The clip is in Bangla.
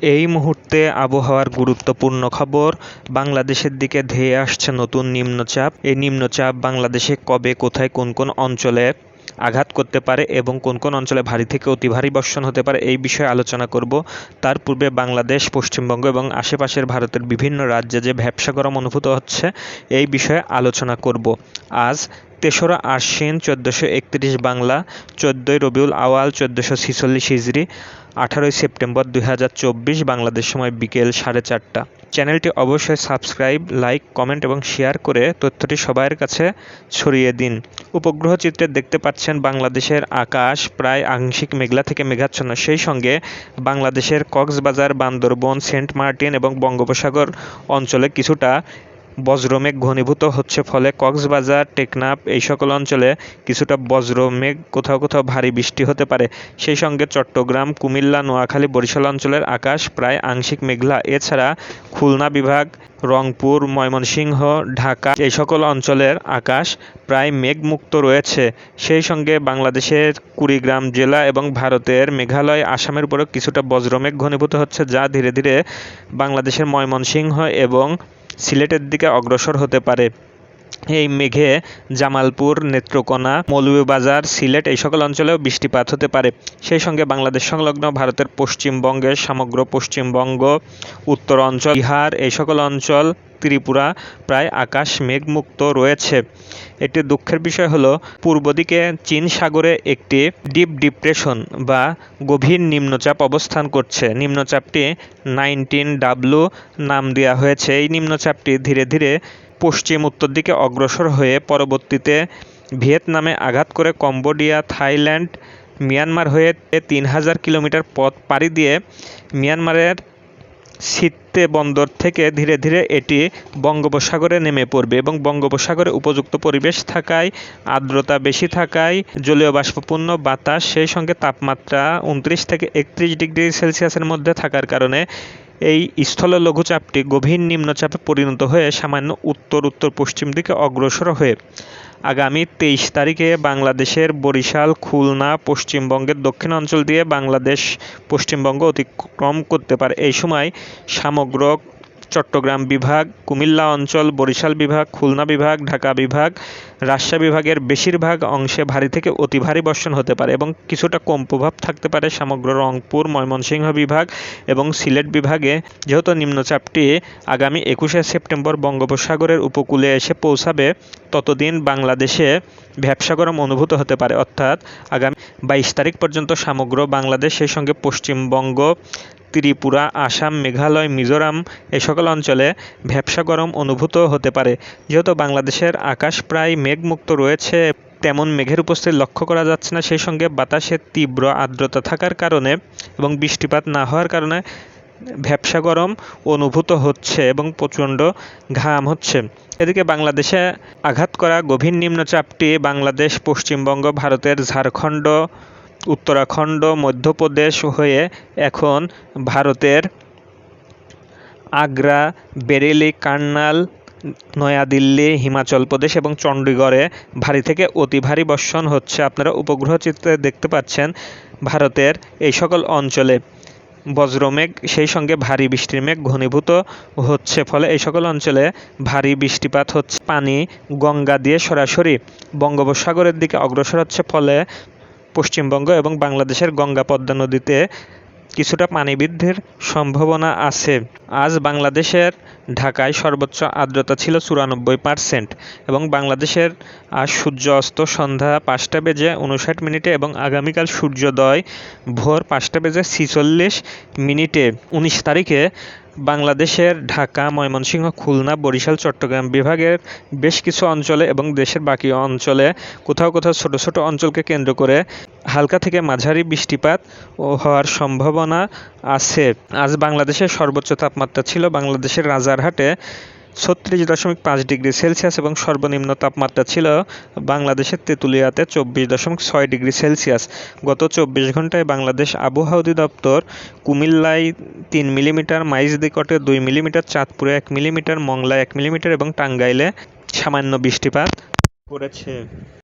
এই মুহূর্তে আবহাওয়ার গুরুত্বপূর্ণ খবর, বাংলাদেশের দিকে ধেয়ে আসছে নতুন নিম্নচাপ। এই নিম্নচাপ বাংলাদেশে কবে, কোথায়, কোন কোন অঞ্চলে আঘাত করতে পারে এবং কোন কোন অঞ্চলে ভারী থেকে অতি ভারী বর্ষণ হতে পারে এই বিষয়ে আলোচনা করব। তার পূর্বে বাংলাদেশ, পশ্চিমবঙ্গ এবং আশেপাশের ভারতের বিভিন্ন রাজ্যে যে ভ্যাবসা গরম অনুভূত হচ্ছে, এই বিষয়ে আলোচনা করব। আজ তেসরা আশ্বিন চোদ্দোশো একত্রিশ বাংলা, চোদ্দোই রবিউল আওয়াল, চোদ্দোশো ছিচল্লিশ হিজড়ি আঠারোই সেপ্টেম্বর দুই হাজার চব্বিশ বাংলাদেশ সময় বিকেল সাড়ে চারটা। চ্যানেলটি অবশ্যই সাবস্ক্রাইব, লাইক, কমেন্ট এবং শেয়ার করে তথ্যটি সবার কাছে ছড়িয়ে দিন। উপগ্রহ চিত্রে দেখতে পাচ্ছেন বাংলাদেশের আকাশ প্রায় আংশিক মেঘলা থেকে মেঘাচ্ছন্ন। সেই সঙ্গে বাংলাদেশের কক্সবাজার, বান্দরবন, সেন্ট মার্টিন এবং বঙ্গোপসাগর অঞ্চলে কিছুটা বজ্রমেঘ ঘনীভূত হচ্ছে ফলে কক্সবাজার, টেকনাফ এই সকল অঞ্চলে কিছুটা বজ্রমেঘ, কোথাও কোথাও ভারী বৃষ্টি হতে পারে। সেই সঙ্গে চট্টগ্রাম, কুমিল্লা, নোয়াখালী, বরিশাল অঞ্চলের আকাশ প্রায় আংশিক মেঘলা। এছাড়া খুলনা বিভাগ, রংপুর, ময়মনসিংহ, ঢাকা এই সকল অঞ্চলের আকাশ প্রায় মেঘমুক্ত রয়েছে। সেই সঙ্গে বাংলাদেশের কুড়িগ্রাম জেলা এবং ভারতের মেঘালয়, আসামের উপরেও কিছুটা বজ্রমেঘ ঘনীভূত হচ্ছে, যা ধীরে ধীরে বাংলাদেশের ময়মনসিংহ এবং সিলেটের দিকে অগ্রসর হতে পারে। এই মেঘে জামালপুর, নেত্রকোনা, মৌলভীবাজার, সিলেট এই সকল অঞ্চলেও বৃষ্টিপাত হতে পারে। সেই সঙ্গে বাংলাদেশ সংলগ্ন ভারতের পশ্চিমবঙ্গের সমগ্র পশ্চিমবঙ্গ উত্তর অঞ্চল বিহার এই সকল অঞ্চল ত্রিপুরা, প্রায় আকাশ মেঘমুক্ত রয়েছে। একটি দুঃখের বিষয় হলো, পূর্ব দিকে চীন সাগরে একটি ডিপ ডিপ্রেশন বা গভীর নিম্নচাপ অবস্থান করছে। নিম্নচাপটি নাইনটিন ডাব্লু নাম দেওয়া হয়েছে। এই নিম্নচাপটি ধীরে ধীরে পশ্চিম উত্তর দিকে অগ্রসর হয়ে পরবর্তীতে ভিয়েতনামে আঘাত করে কম্বোডিয়া, থাইল্যান্ড, মিয়ানমার হয়ে তিন হাজার কিলোমিটার পথ পাড়ি দিয়ে মিয়ানমারের সিত্তে বন্দর থেকে ধীরে ধীরে এটি বঙ্গোপসাগরে নেমে পড়বে এবং বঙ্গোপসাগরে উপযুক্ত পরিবেশ থাকায়, আর্দ্রতা বেশি থাকায়, জলীয় বাষ্পপূর্ণ বাতাস সেই সঙ্গে তাপমাত্রা উনত্রিশ থেকে একত্রিশ ডিগ্রি সেলসিয়াসের মধ্যে থাকার কারণে এই স্থল লঘুচাপটি গভীর নিম্নচাপে পরিণত হয়ে সামান্য উত্তর উত্তর পশ্চিম দিকে অগ্রসর হয়ে আগামী তেইশ তারিখে বাংলাদেশের বরিশাল, খুলনা, পশ্চিমবঙ্গের দক্ষিণ অঞ্চল দিয়ে বাংলাদেশ পশ্চিমবঙ্গ অতিক্রম করতে পারে। এই সময় সমগ্র চট্টগ্রাম বিভাগ, কুমিল্লা অঞ্চল, বরিশাল বিভাগ, খুলনা বিভাগ, ঢাকা বিভাগ, রাজশাহী বিভাগের বেশিরভাগ অংশে ভারী থেকে অতি ভারী বর্ষণ হতে পারে এবং কিছুটা কম প্রভাব থাকতে পারে সমগ্র রংপুর, ময়মনসিংহ বিভাগ এবং সিলেট বিভাগে। যেহেতু নিম্নচাপটি আগামী একুশে সেপ্টেম্বর বঙ্গোপসাগরের উপকূলে এসে পৌঁছাবে, ততদিন বাংলাদেশে ভ্যাবসা গরম অনুভূত হতে পারে। অর্থাৎ আগামী বাইশ তারিখ পর্যন্ত সমগ্র বাংলাদেশ সেই সঙ্গে পশ্চিমবঙ্গ ত্রিপুরা, আসাম, মেঘালয়, মিজোরাম এ সকল অঞ্চলে ভ্যাবসা গরম অনুভূত হতে পারে। যেহেতু বাংলাদেশের আকাশ প্রায় মেঘমুক্ত রয়েছে, তেমন মেঘের উপস্থিতি লক্ষ্য করা যাচ্ছে না। সেই সঙ্গে বাতাসের তীব্র আর্দ্রতা থাকার কারণে এবং বৃষ্টিপাত না হওয়ার কারণে ভ্যাবসা গরম অনুভূত হচ্ছে এবং প্রচণ্ড ঘাম হচ্ছে। এদিকে বাংলাদেশে আঘাত করা গভীর নিম্নচাপটি বাংলাদেশ, পশ্চিমবঙ্গ, ভারতের ঝাড়খণ্ড উত্তরাখণ্ড, মধ্যপ্রদেশ হয়ে এখন ভারতের আগ্রা, বেরেলি কার্নাল নয়াদিল্লি, হিমাচল প্রদেশ এবং চণ্ডীগড়ে ভারী থেকে অতি ভারী বর্ষণ হচ্ছে। আপনারা উপগ্রহ চিত্রে দেখতে পাচ্ছেন ভারতের এই সকল অঞ্চলে বজ্রমেঘ, সেই সঙ্গে ভারী বৃষ্টির মেঘ ঘনীভূত হচ্ছে, ফলে এই সকল অঞ্চলে ভারী বৃষ্টিপাত হচ্ছে। পানি গঙ্গা দিয়ে সরাসরি বঙ্গোপসাগরের দিকে অগ্রসর হচ্ছে, ফলে পশ্চিমবঙ্গ এবং বাংলাদেশের গঙ্গা পদ্মা নদীতে কিছুটা পানি বৃদ্ধির সম্ভাবনা আছে। আজ বাংলাদেশের ঢাকায় সর্বোচ্চ আর্দ্রতা ছিল চুরানব্বই পার্সেন্ট এবং বাংলাদেশের আজ সূর্য অস্ত সন্ধ্যা পাঁচটা বেজে উনষাট মিনিটে এবং আগামীকাল সূর্যোদয় ভোর পাঁচটা বেজে ছিচল্লিশ মিনিটে। উনিশ তারিখে বাংলাদেশের ঢাকা, ময়মনসিংহ, খুলনা, বরিশাল, চট্টগ্রাম বিভাগের বেশ কিছু অঞ্চলে এবং দেশের বাকি অঞ্চলে কোথাও কোথাও ছোট ছোট অঞ্চলকে কেন্দ্র করে হালকা থেকে মাঝারি বৃষ্টিপাত ও হওয়ার সম্ভাবনা আছে। আজ বাংলাদেশের সর্বোচ্চ তাপমাত্রা ছিল বাংলাদেশের রাজারহাটে ছত্রিশ দশমিক পাঁচ ডিগ্রি সেলসিয়াস এবং সর্বনিম্ন তাপমাত্রা ছিল বাংলাদেশের তেঁতুলিয়াতে চব্বিশ দশমিক ছয় ডিগ্রি সেলসিয়াস। গত চব্বিশ ঘন্টায় বাংলাদেশ আবহাওয়া অধিদপ্তর কুমিল্লায় তিন মিলিমিটার মাইজদিকটে দুই মিলিমিটার, চাঁদপুরে এক মিলিমিটার, মংলায় এক মিলিমিটার এবং টাঙ্গাইলে সামান্য বৃষ্টিপাত করেছে।